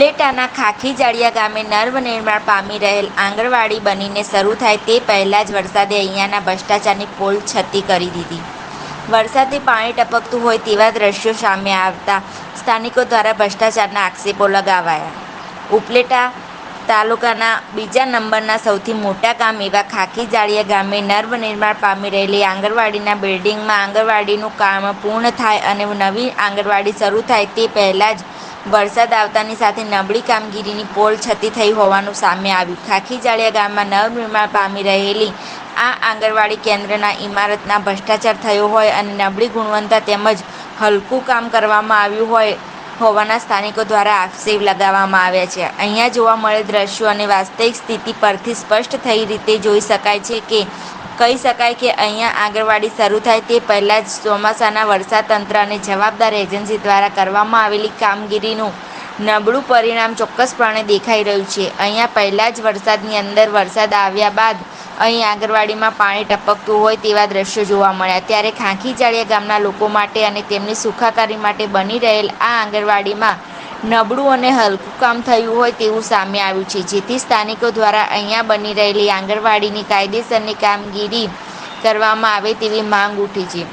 ઉપલેટાના ખાખી જાળિયા ગામે નર્વનિર્માણ પામી રહેલ આંગણવાડી બનીને શરૂ થાય તે પહેલાં જ વરસાદે અહીંયાના ભ્રષ્ટાચારની પોલ છતી કરી દીધી. વરસાદે પાણી ટપકતું હોય તેવા દ્રશ્યો સામે આવતા સ્થાનિકો દ્વારા ભ્રષ્ટાચારના આક્ષેપો લગાવાયા. ઉપલેટા તાલુકાના બીજા નંબરના સૌથી મોટા ગામ એવા ખાખી જાળિયા ગામે નર્વનિર્માણ પામી રહેલી આંગણવાડીના બિલ્ડિંગમાં આંગણવાડીનું કામ પૂર્ણ થાય અને નવી આંગણવાડી શરૂ થાય તે પહેલાં જ વરસાદ આવતાની સાથે નબળી કામગીરીની પોલ છતી થઈ હોવાનું સામે આવ્યું. ખાખીજાળિયા ગામમાં નવનિર્માણ પામી રહેલી આ આંગણવાડી કેન્દ્રના ઇમારતના ભ્રષ્ટાચાર થયો હોય અને નબળી ગુણવત્તા તેમજ હલકું કામ કરવામાં આવ્યું હોય હોવાના સ્થાનિકો દ્વારા આક્ષેપ લગાવવામાં આવ્યા છે. અહીંયા જોવા મળેલ દ્રશ્યો અને વાસ્તવિક સ્થિતિ પરથી સ્પષ્ટ થઈ રીતે જોઈ શકાય છે કે કહી શકાય કે અહીંયા આંગણવાડી શરૂ થાય તે પહેલાં જ ચોમાસાના વરસાદ તંત્ર અને જવાબદાર એજન્સી દ્વારા કરવામાં આવેલી કામગીરીનું નબળું પરિણામ ચોક્કસપણે દેખાઈ રહ્યું છે. અહીંયા પહેલાં જ વરસાદની અંદર વરસાદ આવ્યા બાદ અહીં આંગણવાડીમાં પાણી ટપકતું હોય તેવા દ્રશ્યો જોવા મળ્યા. ત્યારે ખાંખી ચાળિયા ગામના લોકો માટે અને તેમની સુખાકારી માટે બની રહેલ આ આંગણવાડીમાં નબળું અને હલકું કામ થયું હોય તેવું સામે આવ્યું છે, જેથી સ્થાનિકો દ્વારા અહીંયા બની રહેલી આંગણવાડીની કાયદેસરની કામગીરી કરવામાં આવે તેવી માંગ ઉઠી છે.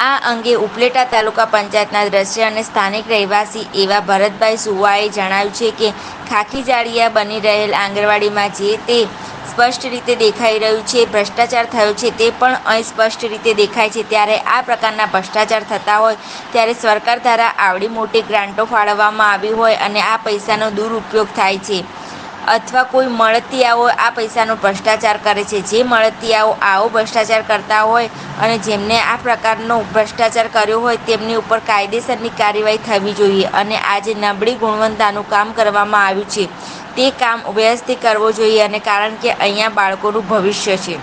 આ અંગે ઉપલેટા તાલુકા પંચાયતના દ્રશ્ય અને સ્થાનિક રહેવાસી એવા ભરતભાઈ સુવાએ જણાવ્યું છે કે ખાખી જાળિયા બની રહેલ આંગણવાડીમાં જે તે સ્પષ્ટ રીતે દેખાઈ રહ્યું છે, ભ્રષ્ટાચાર થયો છે તે પણ અહીં સ્પષ્ટ રીતે દેખાય છે. ત્યારે આ પ્રકારના ભ્રષ્ટાચાર થતા હોય, ત્યારે સરકાર દ્વારા આવડી મોટી ગ્રાન્ટો ફાળવવામાં આવી હોય અને આ પૈસાનો દુરુપયોગ થાય છે. અથવા કોઈ મળતિયાઓ આ પૈસાનો ભ્રષ્ટાચાર કરે છે. જે મળતિયાઓ આવો ભ્રષ્ટાચાર કરતા હોય અને જેમને આ પ્રકારનો ભ્રષ્ટાચાર કર્યો હોય તેમની ઉપર કાયદેસરની કાર્યવાહી થવી જોઈએ અને આજે નબળી ગુણવત્તાનું કામ કરવામાં આવ્યું છે. તે કામ વ્યવસ્થિત કરવો જોઈએ અને કારણ કે અહીંયા બાળકોનું ભવિષ્ય છે.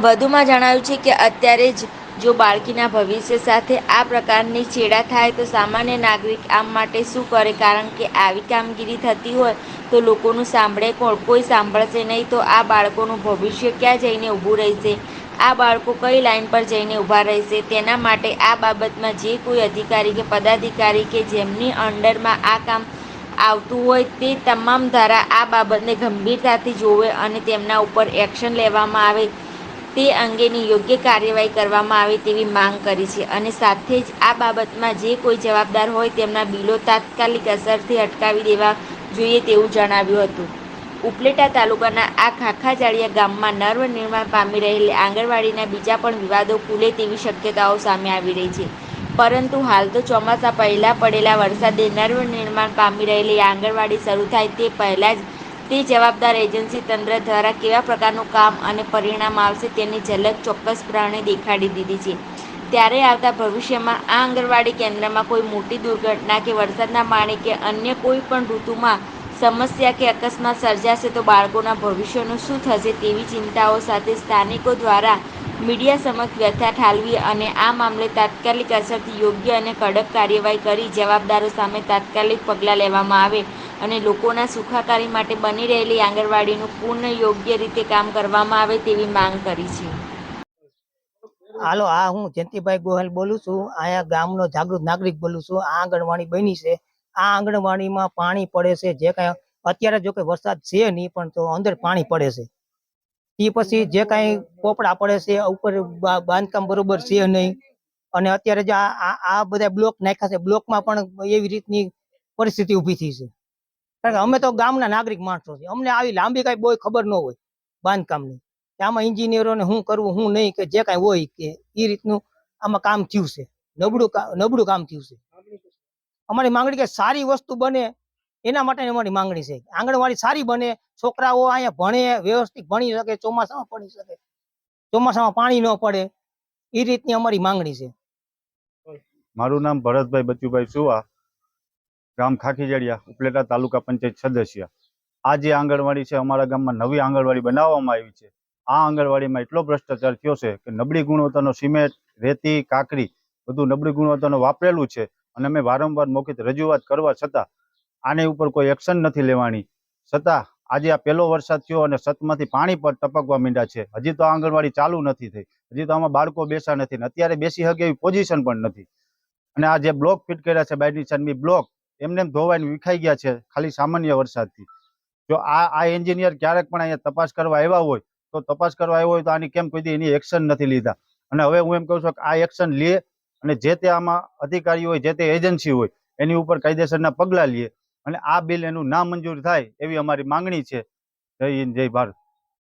વધુમાં જણાવ્યું છે કે અત્યારે જ જો બાળકીના ભવિષ્ય સાથે આ પ્રકારની છેડા થાય તો સામાન્ય નાગરિક આમ માટે શું કરે? કારણ કે આવી કામગીરી થતી હોય તો લોકોનું સાંભળે કોણ? કોઈ સાંભળશે નહીં તો આ બાળકોનું ભવિષ્ય ક્યાં જઈને ઊભું રહેશે? આ બાળકો કઈ લાઈન પર જઈને ઊભા રહેશે? તેના માટે આ બાબતમાં જે કોઈ અધિકારી કે પદાધિકારી કે જેમની અંડરમાં આ કામ આવતું હોય તે તમામ ધારા આ બાબતને ગંભીરતાથી જોવે અને તેમના ઉપર એક્શન લેવામાં આવે. તે અંગેની યોગ્ય કાર્યવાહી કરવામાં આવે તેવી માંગ કરી છે અને સાથે જ આ બાબતમાં જે કોઈ જવાબદાર હોય તેમના બિલો તાત્કાલિક અસરથી અટકાવી દેવા જોઈએ તેવું જણાવ્યું હતું. ઉપલેટા તાલુકાના આ ખાખાજાળિયા ગામમાં નર્વનિર્માણ પામી રહેલી આંગણવાડીના બીજા પણ વિવાદો ખુલે તેવી શક્યતાઓ સામે આવી રહી છે. પરંતુ હાલ તો ચોમાસા પહેલાં પડેલા વરસાદે નર્વનિર્માણ પામી રહેલી આંગણવાડી શરૂ થાય તે પહેલાં જ તે જવાબદાર એજન્સી તંત્ર દ્વારા કેવા પ્રકારનું કામ અને પરિણામ આવશે તેની ઝલક ચોક્કસપણે દેખાડી દીધી છે. ત્યારે આવતા ભવિષ્યમાં આ આંગણવાડી કેન્દ્રમાં કોઈ મોટી દુર્ઘટના કે વરસાદના પાણી કે અન્ય કોઈ પણ ઋતુમાં સમસ્યા કે અકસ્માત સર્જાશે તો બાળકોના ભવિષ્યનું શું થશે તેવી ચિંતાઓ સાથે સ્થાનિકો દ્વારા મીડિયા સમક્ષ વ્યથા ઠાલવી અને આ મામલે તાત્કાલિક અસરથી યોગ્ય અને કડક કાર્યવાહી કરી જવાબદારો સામે તાત્કાલિક પગલાં લેવામાં આવે. અને લોકોના સુખાકારી માટે બની રહેલી આંગણવાડીનું પૂર્ણ યોગ્ય રીતે કામ કરવામાં આવે તેવી માંગ કરી છે. હાલો, આ હું જયંતિભાઈ ગોહલ બોલું છું. અહીંયા ગામનો જાગૃત નાગરિક બોલું છું. આ આંગણવાડી બની છે. આ આંગણવાડીમાં પાણી પડે છે. જે કાંઈ અત્યારે જો કે વરસાદ છે નહીં, પણ તો અંદર પાણી પડે છે. એ પછી જે કાંઈ પોપડા પડે છે ઉપર બાંધકામ બરોબર છે નહીં. અને અત્યારે જે આ બધા બ્લોક નાખ્યા છે, બ્લોકમાં પણ એવી રીતની પરિસ્થિતિ ઊભી થઈ છે. કારણ કે અમે તો ગામના નાગરિક માણસો છીએ. અમને આવી લાંબી કાંઈ બહુ ખબર ન હોય બાંધકામની. આમાં ઇન્જિનિયરોને શું કરવું, શું નહીં કે જે કાંઈ હોય કે એ રીતનું આમાં કામ થયું છે. નબળું નબળું કામ થયું છે. અમારી માંગણી કે સારી વસ્તુ બને, એના માટે અમારી માંગણી છે. આંગણવાડી સારી બને, છોકરાઓ અહીંયા ભણે, વ્યવસ્થિત ભણી શકે, ચોમાસામાં ભણી શકે, ચોમાસામાં પાણી ન પડે એ રીતની અમારી માંગણી છે. મારું નામ ભરતભાઈ બચુભાઈ સુવા. ગામ ખાખીજડિયા, ઉપલેટા તાલુકા પંચાયત સદસ્ય. આ જે આંગણવાડી છે, અમારા ગામમાં નવી આંગણવાડી બનાવવામાં આવી છે. આ આંગણવાડીમાં એટલો ભ્રષ્ટાચાર થયો છે કે નબળી ગુણવત્તાનો સિમેન્ટ, રેતી કાકરી બધું નબળી ગુણવત્તાનું વાપરેલું છે અને અમે વારંવાર મૌખિક રજૂઆત કરવા છતાં આની ઉપર કોઈ એક્શન નથી લેવાની. છતાં આજે આ પહેલો વરસાદ થયો અને છતમાંથી પાણી પર ટપકવા માંડ્યા છે. હજી તો આંગણવાડી ચાલુ નથી થઈ. હજી તો આમાં બાળકો બેસા નથી ને અત્યારે બેસી શકે એવી પોઝિશન પણ નથી. અને આ જે બ્લોક ફિટ કર્યા છે બાયની સાઈડની બ્લોક એમને એમ ધોવાઈને વિખાઈ ગયા છે ખાલી સામાન્ય વરસાદથી. જો આ આ એન્જિનિયર ક્યારેક પણ અહીંયા તપાસ કરવા આવ્યા હોય, તો તપાસ કરવા આવ્યો હોય તો આની કેમ કોઈ એની એક્શન નથી લીધા. અને હવે હું એમ કહું છું કે આ એક્શન લે અને જે તે આમાં અધિકારી હોય, જે તે એજન્સી હોય, એની ઉપર કાયદેસરના પગલાં લે. અને આ બિલ એનું ના મંજૂર થાય એવી અમારી માંગણી છે. જય હિન્દ, જય ભારત.